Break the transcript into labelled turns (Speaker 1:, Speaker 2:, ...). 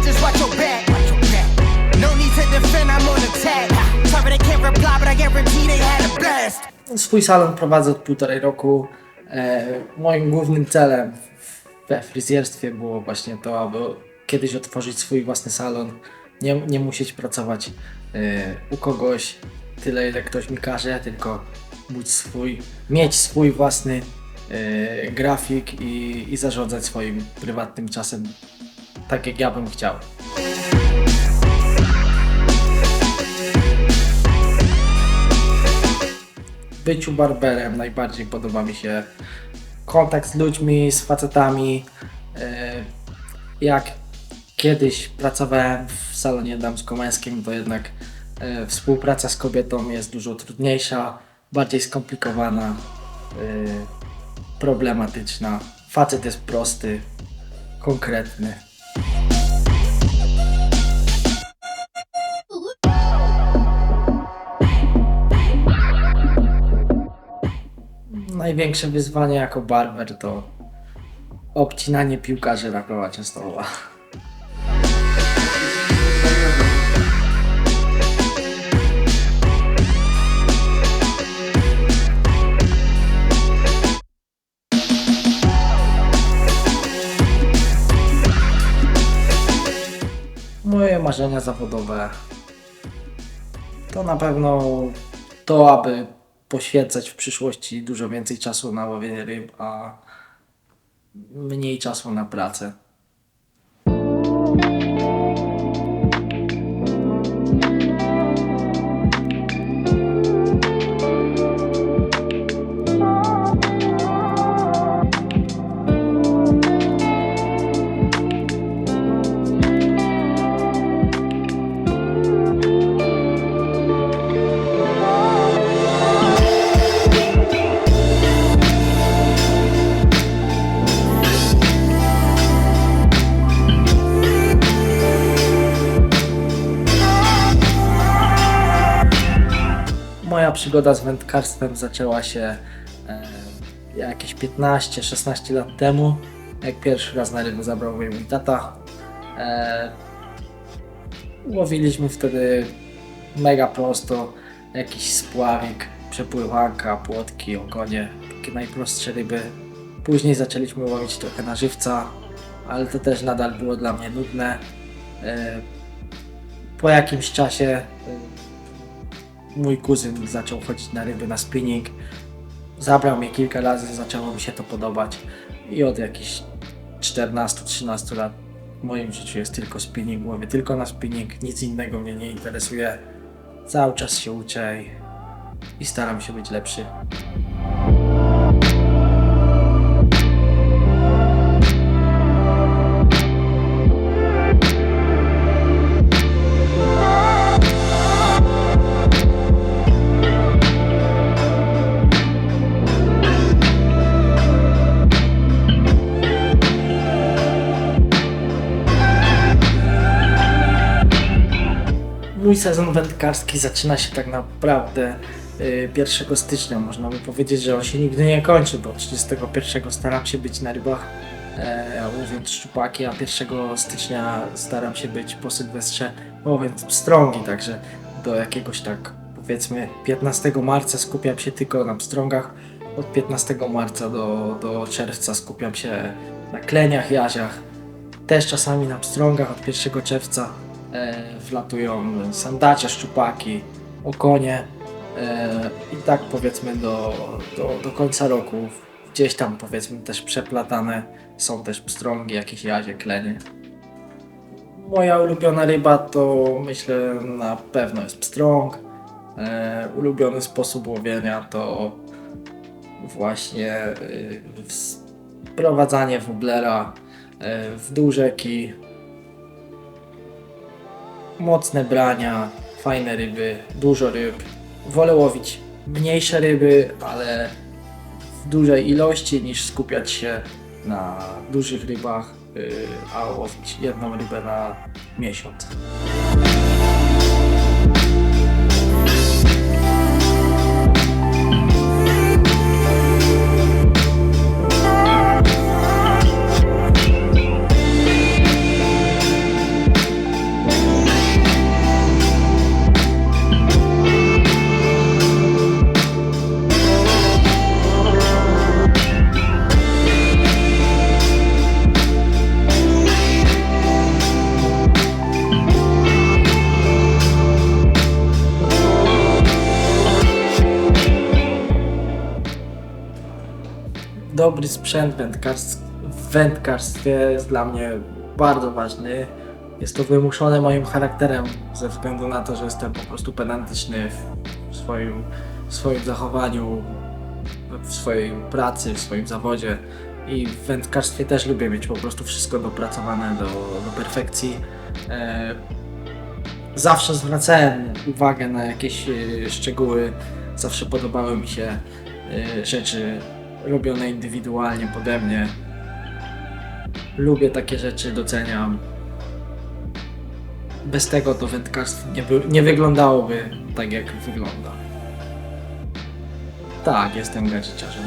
Speaker 1: vengeance, watch your back. No need to defend, I'm on attack. Sorry they can't reply, but I guarantee they had a blast.
Speaker 2: Swój salon prowadzę od półtorej roku. E, moim głównym celem we fryzjerstwie było właśnie to, aby kiedyś otworzyć swój własny salon. Nie, nie musieć pracować e, u kogoś tyle, ile ktoś mi każe, tylko móc swój, mieć swój własny e, grafik i, i zarządzać swoim prywatnym czasem tak, jak ja bym chciał. Byciu barberem najbardziej podoba mi się kontakt z ludźmi, z facetami. E, Jak kiedyś pracowałem w salonie damsko-męskim, to jednak e, współpraca z kobietą jest dużo trudniejsza, bardziej skomplikowana, e, problematyczna. Facet jest prosty, konkretny. Największe wyzwanie jako barber to obcinanie piłkarzy Rakowa Częstochowa. Moje marzenia zawodowe to na pewno to, aby poświęcać w przyszłości dużo więcej czasu na łowienie ryb, a mniej czasu na pracę. Moja przygoda z wędkarstwem zaczęła się e, jakieś 15-16 lat temu, jak pierwszy raz na ryby zabrał mnie mój tata. E, łowiliśmy wtedy mega prosto, jakiś spławik, przepływanka, płotki, okonie, takie najprostsze ryby. Później zaczęliśmy łowić trochę na żywca, ale to też nadal było dla mnie nudne. E, po jakimś czasie mój kuzyn zaczął chodzić na ryby na spinning. Zabrał mnie kilka razy, zaczęło mi się to podobać i od jakichś 14-13 lat w moim życiu jest tylko spinning, łowię tylko na spinning, nic innego mnie nie interesuje. Cały czas się uczę i, i staram się być lepszy. Mój sezon wędkarski zaczyna się tak naprawdę y, 1 stycznia. Można by powiedzieć, że on się nigdy nie kończy, bo 31 staram się być na rybach, e, łowiąc szczupaki, a 1 stycznia staram się być po Sylwestrze łowiąc pstrągi, także do jakiegoś tak powiedzmy 15 marca skupiam się tylko na pstrągach, od 15 marca do, do czerwca skupiam się na kleniach, jaziach, też czasami na pstrągach od 1 czerwca e, wlatują sandacze, szczupaki, okonie e, i tak powiedzmy do, do, do końca roku. Gdzieś tam powiedzmy też przeplatane są też pstrągi, jakieś jazie, klenie. Moja ulubiona ryba to myślę na pewno jest pstrąg. E, ulubiony sposób łowienia to właśnie y, wprowadzanie woblera e, w dół rzeki, mocne brania, fajne ryby, dużo ryb. Wolę łowić mniejsze ryby, ale w dużej ilości niż skupiać się na dużych rybach, yy, a łowić jedną rybę na miesiąc. Dobry sprzęt wędkarstw, w wędkarstwie jest dla mnie bardzo ważny. Jest to wymuszone moim charakterem ze względu na to, że jestem po prostu pedantyczny w, w, swoim, w swoim zachowaniu, w swojej pracy, w swoim zawodzie. I w wędkarstwie też lubię mieć po prostu wszystko dopracowane do, do perfekcji. E, zawsze zwracałem uwagę na jakieś e, szczegóły, zawsze podobały mi się e, rzeczy robione indywidualnie pode mnie. Lubię takie rzeczy, doceniam. Bez tego to wędkarstwo nie, by, nie wyglądałoby tak, jak wygląda. Tak, jestem gadżeciarzem.